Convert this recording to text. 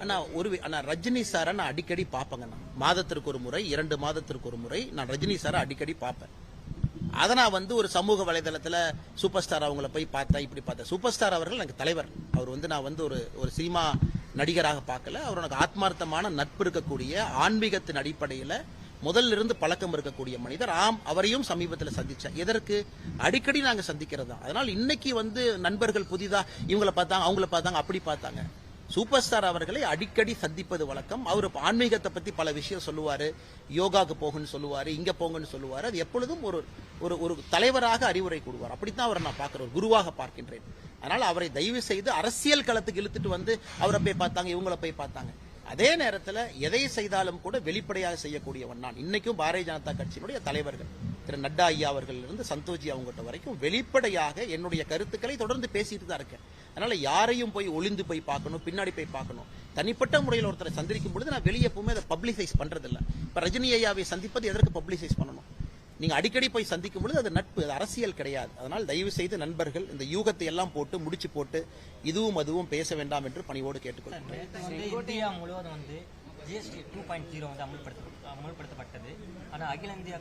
அண்ணா ஒரு அண்ணா ரஜினி சாரை நான் அடிக்கடி பார்ப்பேங்க நான் மாதத்திற்கு ஒரு முறை இரண்டு மாதத்திற்கு ஒரு முறை நான் ரஜினி சாரை அடிக்கடி பார்ப்பேன். அதை நான் வந்து ஒரு சமூக வலைதளத்தில் சூப்பர் ஸ்டார் அவங்கள போய் பார்த்தேன் இப்படி பார்த்தேன். சூப்பர் ஸ்டார் அவர்கள் எனக்கு தலைவர். அவர் வந்து நான் வந்து ஒரு ஒரு சினிமா நடிகராக பார்க்கல. அவர் எனக்கு ஆத்மார்த்தமான நட்பு இருக்கக்கூடிய ஆன்மீகத்தின் அடிப்படையில் முதல்ல இருந்து பழக்கம் இருக்கக்கூடிய மனிதர். ஆம் அவரையும் சமீபத்தில் சந்திச்சேன். எதற்கு? அடிக்கடி நாங்கள் சந்திக்கிறது. தான் அதனால் இன்னைக்கு வந்து நண்பர்கள் புதிதாக இவங்கள பார்த்தாங்க அவங்கள பார்த்தாங்க அப்படி பார்த்தாங்க. சூப்பர் ஸ்டார் அவர்களை அடிக்கடி சந்திப்பது வழக்கம். அவர் ஆன்மீகத்தை பத்தி பல விஷயம் சொல்லுவாரு. யோகாக்கு போகுன்னு சொல்லுவாரு இங்க போங்கன்னு சொல்லுவாரு. அது எப்பொழுதும் ஒரு ஒரு ஒரு தலைவராக அறிவுரை கூடுவார் அப்படித்தான் அவரை நான் பார்க்கிறேன். ஒரு குருவாக பார்க்கின்றேன். அதனால அவரை தயவு செய்து அரசியல் களத்துக்கு இழுத்துட்டு வந்து அவரை போய் பார்த்தாங்க இவங்களை போய் பார்த்தாங்க. அதே நேரத்தில் எதை செய்தாலும் கூட வெளிப்படையாக செய்யக்கூடியவன் நான். இன்னைக்கும் பாரதிய ஜனதா கட்சியினுடைய தலைவர்கள். திரு நட்டா ஐயா அவர்களிலிருந்து சந்தோஷி அவங்ககிட்ட வரைக்கும் வெளிப்படையாக என்னுடைய கருத்துக்களை தொடர்ந்து பேசிட்டு தான் இருக்கேன். அதனால யாரையும் போய் ஒளிந்து போய் பார்க்கணும் பின்னாடி போய் பார்க்கணும். தனிப்பட்ட முறையில் ஒருத்தரை சந்திக்கும் பொழுது நான் வெளியே எப்பவுமே அதை பப்ளிசைஸ் பண்றதில்ல. இப்ப ரஜினி ஐயாவை சந்திப்பது எதற்கு பப்ளிசைஸ் பண்ணணும்? நீங்க அடிக்கடி போய் சந்திக்கும் பொழுது அது நட்பு அது அரசியல் கிடையாது. அதனால் தயவு செய்து நண்பர்கள் இந்த யூகத்தை எல்லாம் போட்டு முடிச்சு போட்டு இதுவும் அதுவும் பேச வேண்டாம் என்று பணிவோடு கேட்டுக்கொள்கிறேன். ஜிஎஸ்டி டூ பாயிண்ட் ஜீரோ வந்து அமல்படுத்த அமல்படுத்தப்பட்டது. ஆனால் அகில இந்திய